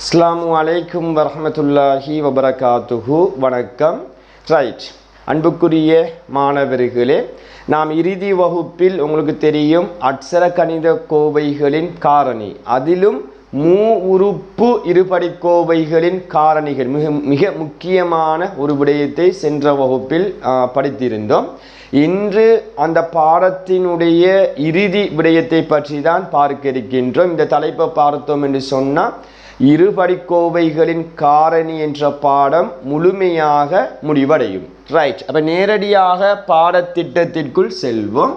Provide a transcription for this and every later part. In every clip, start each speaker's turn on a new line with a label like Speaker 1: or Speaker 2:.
Speaker 1: அஸ்லாம் அலைக்கும் வரமத்துல்லாஹி வபரகாத்துஹு. வணக்கம். ரைட். அன்புக்குரிய மாணவர்களே நாம் இறுதி வகுப்பில் உங்களுக்கு தெரியும் அட்சர கணித கோவைகளின் காரணி. அதிலும் மூ உறுப்பு இருபடி கோவைகளின் காரணிகள். மிக மிக முக்கியமான ஒரு விடயத்தை சென்ற வகுப்பில் படித்திருந்தோம். இன்று அந்த பாடத்தினுடைய இறுதி விடயத்தை பற்றி தான் பார்க்க இருக்கின்றோம். இந்த தலைப்பை பார்த்தோம் என்று சொன்னால் இருபடிக்கோவைகளின் காரணி என்ற பாடம் முழுமையாக முடிவடையும். ரைட் அப்போ நேரடியாக பாடத்திட்டத்திற்குள் செல்வோம்.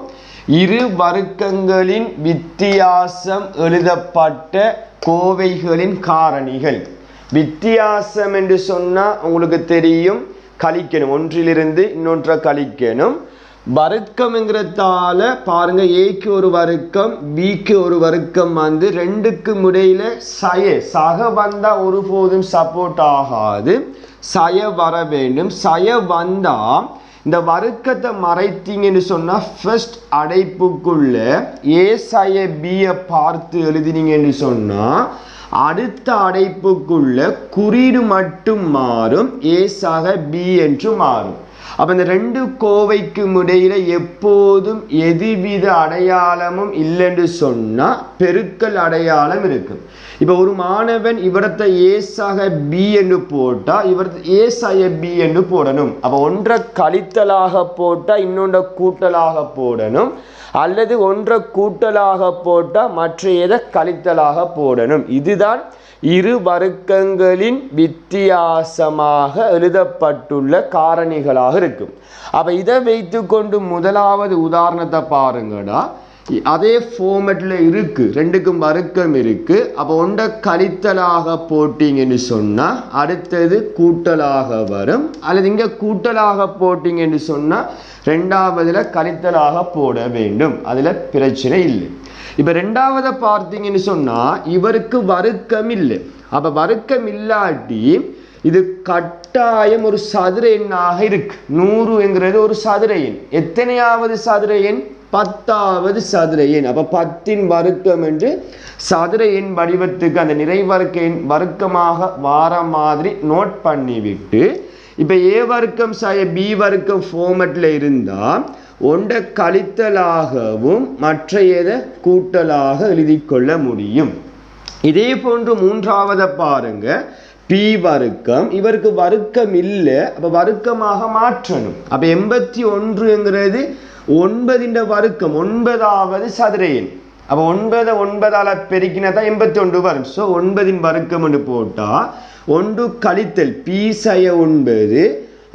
Speaker 1: இரு வர்க்கங்களின் வித்தியாசம் எழுதப்பட்ட கோவைகளின் காரணிகள். வித்தியாசம் என்று சொன்னால் உங்களுக்கு தெரியும். கழிக்கணும். ஒன்றிலிருந்து இன்னொன்றை கழிக்கணும். வர்க்கம்ங்கிறதால பாருங்க ஏக்கு ஒரு வர்க்கம் பிக்கு ஒரு வர்க்கம் வந்து ரெண்டுக்கு இடையில சய சக வந்தால் ஒருபோதும் சப்போர்ட் ஆகாது. சய வர வேண்டும். சய வந்தால் இந்த வர்க்கத்தை மறைத்தீங்கன்னு சொன்னால் ஃபர்ஸ்ட் அடைப்புக்குள்ள ஏ சய பியை பார்த்து எழுதினீங்கன்னு சொன்னால் அடுத்த அடைப்புக்குள்ள குறியீடு மட்டும் மாறும் ஏ சக பி என்று மாறும். அப்ப இந்த ரெண்டு கோவைக்கும் இடையில் எப்போதும் எதுவித அடையாளமும் இல்லைன்னு சொன்னா பெருக்கல் அடையாளம் இருக்கும் இப்ப ஒரு மாணவன் இவரத்தை ஏசாக பி என்று போட்டா இவர் ஏசாய பி என்று போடணும். அப்ப ஒன்றை கழித்தலாக போட்டா இன்னொன்றை கூட்டலாக போடணும். அல்லது ஒன்றை கூட்டலாக போட்டா மற்ற எதை கழித்தலாக போடணும். இதுதான் இரு வர்க்கங்களின் வித்தியாசமாக எழுதப்பட்டுள்ள காரணிகளாக இருக்கும். அப்போ இதை வைத்துக்கொண்டு முதலாவது உதாரணத்தை பாருங்கடா. அதே ஃபோமெட்டில் இருக்குது ரெண்டுக்கும் வர்க்கம் இருக்குது அப்போ ஒன்றை கழித்தலாக போட்டிங்கன்னு சொன்னால் அடுத்தது கூட்டலாக வரும். அல்லது இங்கே கூட்டலாக போட்டிங்கன்னு சொன்னால் ரெண்டாவதில் கழித்தலாக போட வேண்டும். அதில் பிரச்சனை இல்லை. இப்ப ரெண்டாவதை பார்த்தீங்கன்னு சொன்னா இவருக்கு வருக்கம் இல்லை அப்ப வர்க்கம் இல்லாட்டி இது கட்டாயம் ஒரு சதுர எண்ணாக இருக்கு. நூறுங்கிறது ஒரு சதுர எண். எத்தனையாவது சதுர எண்? பத்தாவது சதுர எண். அப்ப பத்தின் வருக்கம் என்று சதுர எண் வடிவத்துக்கு அந்த நிறைவருக்க எண் வர்க்கமாக வார மாதிரி நோட் பண்ணிவிட்டு இப்ப ஏ வர்க்கம் சாய பி வர்க்கம் ஃபார்மட்ல இருந்தா ஒன்றை கழித்தலாகவும் மற்றையதை கூட்டலாக எழுதி கொள்ள முடியும். இதே போன்று மூன்றாவதை பாருங்க. பி வர்க்கம் இவருக்கு வர்க்கம் இல்லை. அப்போ வர்க்கமாக மாற்றணும். அப்போ எண்பத்தி ஒன்றுங்கிறது ஒன்பதின் வர்க்கம். ஒன்பதாவது சதுர அப்போ ஒன்பதை ஒன்பதால் பெருக்கினா தான் எண்பத்தி ஒன்று வரும். ஸோ ஒன்பதின் வர்க்கம் என்று போட்டால் ஒன்று கழித்தல் பி சய ஒன்பது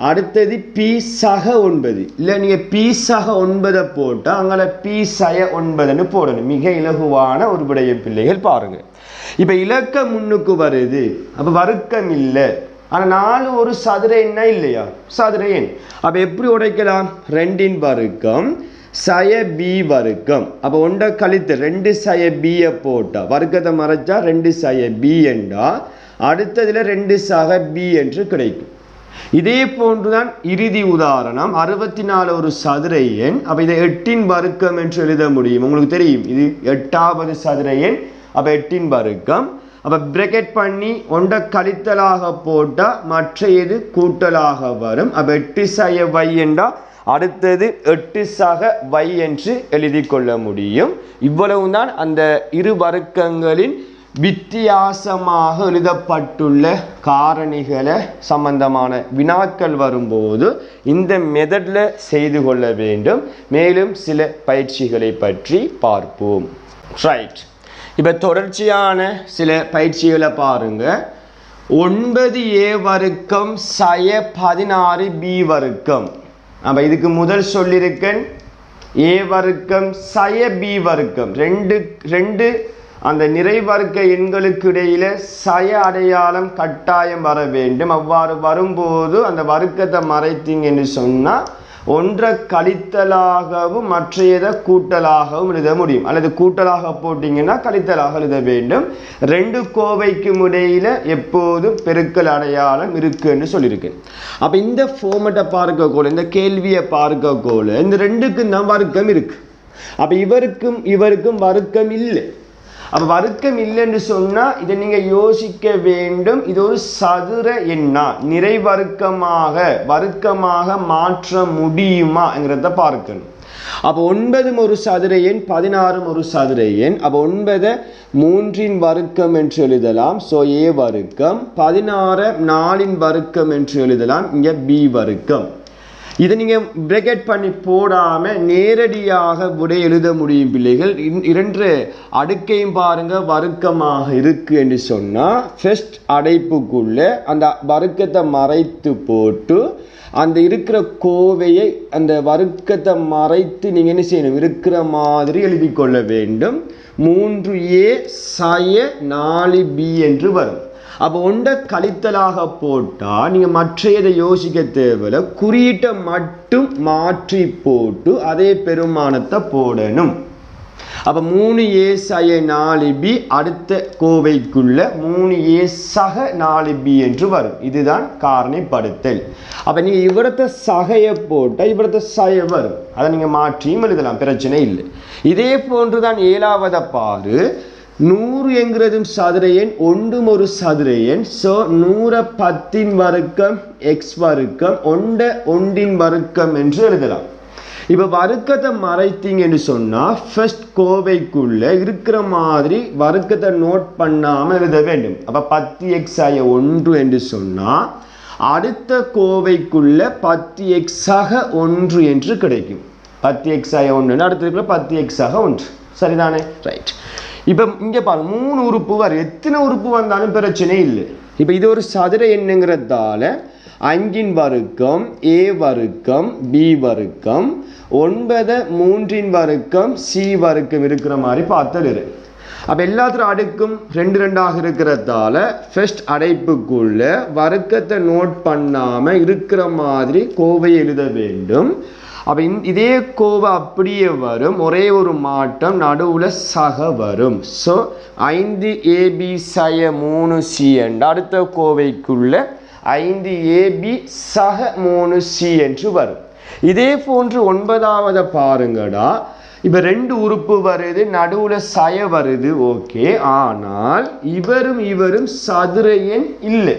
Speaker 1: அடுத்தது பி சக ஒன்பது. இல்லை நீங்கள் பி சக ஒன்பதை போட்டால் அங்கே பி சய ஒன்பதுன்னு போடணும். மிக இலகுவான ஒரு விடைய பிள்ளைகள் பாருங்கள் இப்போ இலக்க முன்னுக்கு வருது. அப்போ வர்க்கம் இல்லை. ஆனால் நாலு ஒரு சதுர எண்ணா இல்லையா? சதுர எண். அப்போ எப்படி உடைக்கலாம்? ரெண்டின் வர்க்கம் சய பி வர்க்கம். அப்போ ஒன்றை கழித்து ரெண்டு சய பியை போட்டால் வர்க்கத்தை மறைச்சா ரெண்டு சய பி என்றா அடுத்ததில் ரெண்டு சக பி என்று கிடைக்கும். இதே போன்றுதான் இறுதி உதாரணம். அறுபத்தி நாலு ஒரு சதுர எண். அப்ப இதை எட்டின் வர்க்கம் என்று எழுத முடியும். உங்களுக்கு தெரியும். இது எட்டாவது சதுர எண். அப்ப எட்டின் வர்க்கம். அப்ப பிரக்கெட் பண்ணி ஒன்றை கழித்தலாக போட்டா மற்ற எது கூட்டலாக வரும். அப்ப எட்டு சய வை என்றா அடுத்தது எட்டு சக வை என்று எழுதி கொள்ள முடியும். இவ்வளவுதான் அந்த இரு வர்க்கங்களின் வித்தியாசமாக எழுதப்பட்டுள்ள காரணிகளை சம்பந்தமான வினாக்கள் வரும்போது இந்த மெதடில் செய்து கொள்ள வேண்டும். மேலும் சில பயிற்சிகளை பற்றி பார்ப்போம். ரைட் இப்போ தொடர்ச்சியான சில பயிற்சிகளை பாருங்கள் ஒன்பது ஏ வர்க்கம் சய பதினாறு பி வர்க்கம். அப்போ இதுக்கு முதல் சொல்லியிருக்கேன் ஏ வர்க்கம் சய பி வர்க்கம். ரெண்டு ரெண்டு அந்த நிறைவர்க்க எண்களுக்கு இடையில சய அடையாளம் கட்டாயம் வர வேண்டும். அவ்வாறு வரும்போது அந்த வர்க்கத்தை மறைத்தீங்கன்னு சொன்னால் ஒன்றை கழித்தலாகவும் மற்றையதை கூட்டலாகவும் எழுத முடியும். அல்லது கூட்டலாக போட்டிங்கன்னா கழித்தலாக எழுத வேண்டும். ரெண்டு கோவைக்கும் இடையில எப்போதும் பெருக்கல் அடையாளம் இருக்குன்னு சொல்லியிருக்கேன் அப்போ இந்த ஃபோமெட்டை பார்க்க கோல இந்த கேள்வியை பார்க்க கோல இந்த ரெண்டுக்கும் தான் வர்க்கம் இருக்கு. அப்போ இவருக்கும் இவருக்கும் வர்க்கம் இல்லை. அப்போ வர்க்கம் இல்லைன்னு சொன்னால் இதை நீங்கள் யோசிக்க வேண்டும். இது ஒரு சதுர எண்ணா. நிறை வருக்கமாக வர்க்கமாக மாற்ற முடியுமாங்கிறத பார்க்கணும். அப்போ ஒன்பதும் ஒரு சதுர எண் பதினாறும் ஒரு சதுர எண். அப்போ ஒன்பதை மூன்றின் வர்க்கம் என்று எழுதலாம். ஸோ ஏ வர்க்கம். பதினாறு நாலின் வர்க்கம் என்று எழுதலாம். இங்கே பி வர்க்கம். இதை நீங்கள் பிரேக்கெட் பண்ணி போடாமல் நேரடியாக விடை எழுத முடியும் பிள்ளைகள். இன்- இரண்டு அடுக்கையும் பாருங்க வர்க்கமாக இருக்குது என்று சொன்னால் ஃபஸ்ட் அடைப்புக்குள்ளே அந்த வர்க்கத்தை மறைத்து போட்டு அந்த இருக்கிற கோவையை அந்த வர்க்கத்தை மறைத்து நீங்கள் என்ன செய்யணும்? இருக்கிற மாதிரி எழுதி கொள்ள வேண்டும். மூன்று ஏ சய நாலு பி என்று வரும். அப்போ ஒன்றை கழித்தலாக போட்டால் நீங்கள் மற்றையதை யோசிக்க தேவையில்ல. குறியீட்டை மட்டும் மாற்றி போட்டு அதே பெருமானத்தை போடணும். அப்போ மூணு ஏ சய நாலு பி அடுத்த கோவைக்குள்ள மூணு ஏ சக நாலு பி என்று வரும். இதுதான் காரணிப்படுத்தல். அப்போ நீங்கள் இவரத்த சகையை போட்டால் இவரத்த சய வரும். அதை நீங்கள் மாற்றியும் எழுதலாம் பிரச்சனை இல்லை. இதே போன்று தான் ஏழாவதை பாரு நூறு என்கிறதும் சதுர எண் ஒன்றும் ஒரு சதுர எண். ஸோ நூற பத்தின் வர்க்கம் எக்ஸ் வர்க்கம் ஒண்ட ஒன்றின் வர்க்கம் என்று எழுதலாம். இப்போ வர்க்கத்தை மறைத்தீங்கன்னு சொன்னால் ஃபர்ஸ்ட் கோவைக்குள்ளே இருக்கிற மாதிரி வர்க்கத்தை நோட் பண்ணாமல் எழுத வேண்டும். அப்போ பத்து எக்ஸ் ஆய ஒன்று என்று சொன்னால் அடுத்த கோவைக்குள்ளே பத்து எக்ஸாக ஒன்று என்று கிடைக்கும். பத்து எக்ஸ் ஆய ஒன்று அடுத்த இருக்கிற பத்து எக்ஸாக ஒன்று. சரிதானே? ரைட் இப்போ இங்கே பாருங்க மூணு உறுப்பு வரும் எத்தனை உறுப்பு வந்தாலும் பிரச்சனை இல்லை. இப்போ இது ஒரு சதுர எண்ணுங்கிறதால அஞ்சின் வர்க்கம் ஏ வர்க்கம் பி வர்க்கம் ஒன்பது மூன்றின் வர்க்கம் சி வர்க்கம் இருக்கிற மாதிரி பார்த்தல் இரு அப்போ எல்லாத்திலும் அடுக்கும் ரெண்டு ரெண்டாக இருக்கிறதால ஃபர்ஸ்ட் அடைப்புக்குள்ள வர்க்கத்தை நோட் பண்ணாமல் இருக்கிற மாதிரி கோவை எழுத வேண்டும். அப்போ இதே கோவை அப்படியே வரும். ஒரே ஒரு மாற்றம் நடுவில் சக வரும். ஸோ ஐந்து ஏபி சய மூணு சிஎன் அடுத்த கோவைக்குள்ள ஐந்து ஏபி சக மூணு சி என்று வரும். இதே போன்று ஒன்பதாவது பாருங்கடா. இப்போ ரெண்டு உறுப்பு வருது நடுவில் சய வருது ஓகே. ஆனால் இவரும் இவரும் சதுர எண் இல்லை.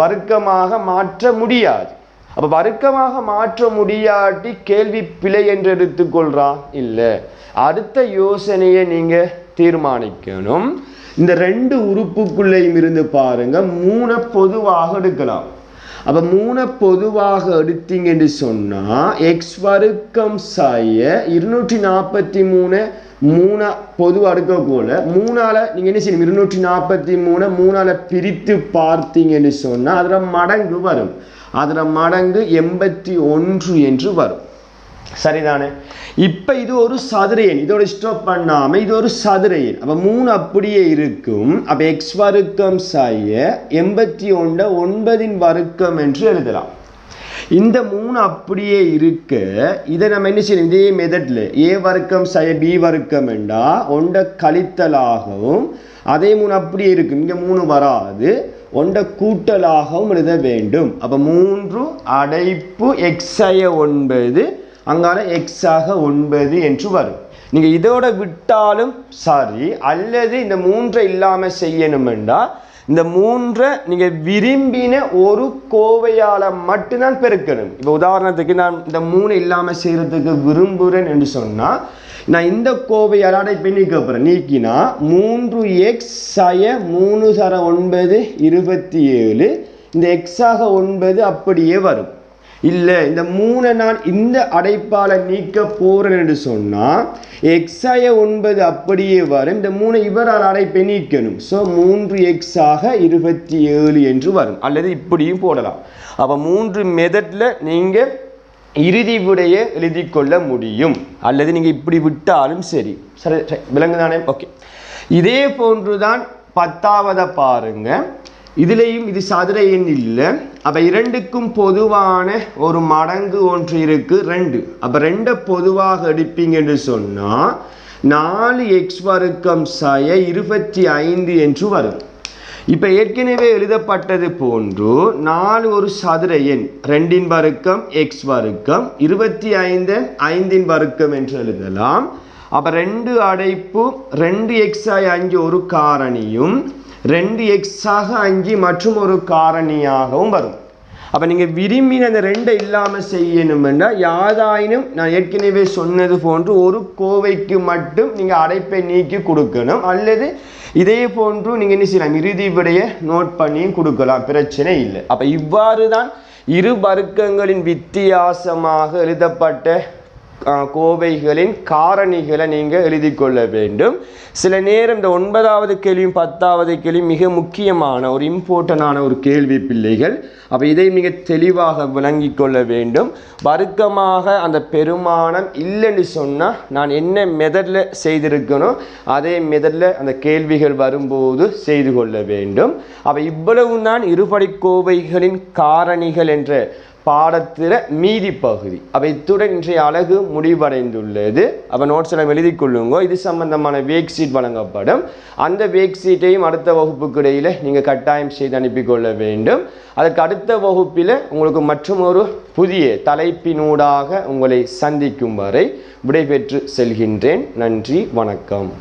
Speaker 1: வர்க்கமாக மாற்ற முடியாது. அப்போ வர்க்கமாக மாற்ற முடியாட்டி கேள்வி பிழை என்று எடுத்துக்கொள்றா இல்லை. அடுத்த யோசனையை நீங்கள் தீர்மானிக்கணும். இந்த ரெண்டு உறுப்புக்குள்ளேயும் இருந்து பாருங்க. மூணை பொதுவாக எடுக்கலாம். அப்போ மூணை பொதுவாக எடுத்தீங்கன்னு சொன்னால் எக்ஸ் வர்க்கம் சாய இருநூற்றி நாற்பத்தி மூணு மூணா பொதுவாக எடுக்க போல. மூணால நீங்க என்ன செய்யணும்? இருநூற்றி நாற்பத்தி மூணு மூணால பிரித்து பார்த்தீங்கன்னு சொன்னா அதில் மடங்கு வரும். அதில் மடங்கு எண்பத்தி ஒன்று என்று வரும். சரிதானே? இப்ப இது ஒரு சதுர எண். இதோட ஸ்டாப் பண்ணாமல் இது ஒரு சதுர எண். மூணு அப்படியே இருக்கும். அப்போ எக்ஸ் வர்க்கம் சாய எண்பத்தி ஒன்றை ஒன்பதின் வர்க்கம் என்று எழுதலாம். இந்த மூணு அப்படியே இருக்க. இதை நம்ம என்ன செய்யணும்? இதே மெதட்ல ஏ வர்க்கம் சய பி வர்க்கம் என்றா ஒன்றை கழித்தலாகவும் அதே மூணு அப்படியே இருக்கும். இங்கே மூணு வராது. ஒன்றை கூட்டலாகவும் எழுத வேண்டும். அப்போ மூன்று அடைப்பு எக்ஸய ஒன்பது அங்கால எக்ஸாக ஒன்பது என்று வரும். நீங்கள் இதோட விட்டாலும் சரி அல்லது இந்த மூன்றை இல்லாம செய்யணுமெண்டா இந்த மூன்றை நீங்கள் விரும்பின ஒரு கோவையால் மட்டும்தான் பெருக்கணும். இப்போ உதாரணத்துக்கு நான் இந்த மூணு இல்லாமல் செய்கிறதுக்கு விரும்புகிறேன் என்று சொன்னால் நான் இந்த கோவையால் இப்போ நீக்க போறேன். நீக்கினா மூன்று எக்ஸ் சய மூணு சர ஒன்பது இருபத்தி ஏழு இந்த எக்ஸாக ஒன்பது அப்படியே வரும். இல்லை இந்த மூணை நான் இந்த அடைப்பால் நீக்க போகிறேன் என்று சொன்னால் எக்ஸாய ஒன்பது அப்படியே வரும். இந்த மூணை இவரால் அடைப்பை நீக்கணும். ஸோ மூன்று எக்ஸாக இருபத்தி ஏழு என்று வரும். அல்லது இப்படியும் போடலாம். அப்போ மூன்று மெதட்டில் நீங்கள் இறுதி விடையை எழுதி கொள்ள முடியும். அல்லது நீங்கள் இப்படி விட்டாலும் சரி. சரி சரி, விளங்குதானே? ஓகே இதே போன்று தான் பத்தாவதை பாருங்கள் இதுலேயும் இது சதுர எண் இல்லை. அப்போ இரண்டுக்கும் பொதுவான ஒரு மடங்கு ஒன்று இருக்கு ரெண்டு. அப்போ ரெண்டை பொதுவாக எடுப்பீங்கன்னு சொன்னால் நாலு எக்ஸ் வர்க்கம் சய இருபத்தி ஐந்து என்று வரும். இப்போ ஏற்கனவே எழுதப்பட்டது போன்று நாலு ஒரு சதுர எண் ரெண்டின் வர்க்கம் எக்ஸ் வர்க்கம் இருபத்தி ஐந்து ஐந்தின் வர்க்கம் என்று எழுதலாம். அப்போ ரெண்டு அடைப்பு ரெண்டு எக்ஸாய் அஞ்சு ஒரு காரணியும் ரெண்டு எக்ஸாக அஞ்சு மற்றும் ஒரு காரணியாகவும் வரும். அப்போ நீங்கள் விரும்பின அந்த ரெண்டை இல்லாமல் செய்யணும்னா யாதாயினும் நான் ஏற்கனவே சொன்னது போன்று ஒரு கோவைக்கு மட்டும் நீங்கள் அடைப்பை நீக்கி கொடுக்கணும். அல்லது இதே போன்று நீங்கள் என்ன செய்யலாம் இறுதி விடையை நோட் பண்ணியும் கொடுக்கலாம். பிரச்சனை இல்லை. அப்போ இவ்வாறு தான் இரு வர்க்கங்களின் வித்தியாசமாக எழுதப்பட்ட கோவைகளின் காரணிகளை நீங்கள் எழுதி கொள்ள வேண்டும். சில நேரம் இந்த ஒன்பதாவது கேள்வியும் பத்தாவது கேள்வியும் மிக முக்கியமான ஒரு இம்பார்ட்டண்டான ஒரு கேள்வி பிள்ளைகள். அப்போ இதை மிக தெளிவாக விளங்கி கொள்ள வேண்டும். வர்க்கமாக அந்த பெருமானம் இல்லைன்னு சொன்னால் நான் என்ன மெதடில் செய்திருக்கணும் அதே மெதடில் அந்த கேள்விகள் வரும்போது செய்து கொள்ள வேண்டும். அப்போ இவ்வளவு தான் இருபடி கோவைகளின் காரணிகள் என்ற பாடத்தில் மீதி பகுதி. அப்போ இத்துடன் இன்றைய அழகு முடிவடைந்துள்ளது. அப்போ நோட்ஸ் எல்லாம் எழுதி கொள்ளுங்க. இது சம்பந்தமான வேக் சீட் வழங்கப்படும். அந்த வேக் சீட்டையும் அடுத்த வகுப்புக்கு இடையில் நீங்கள் கட்டாயம் செய்து அனுப்பி கொள்ள வேண்டும். அதற்கு அடுத்த வகுப்பில் உங்களுக்கு மற்றும் ஒரு புதிய தலைப்பினூடாக உங்களை சந்திக்கும் வரை விடைபெற்று செல்கின்றேன். நன்றி வணக்கம்.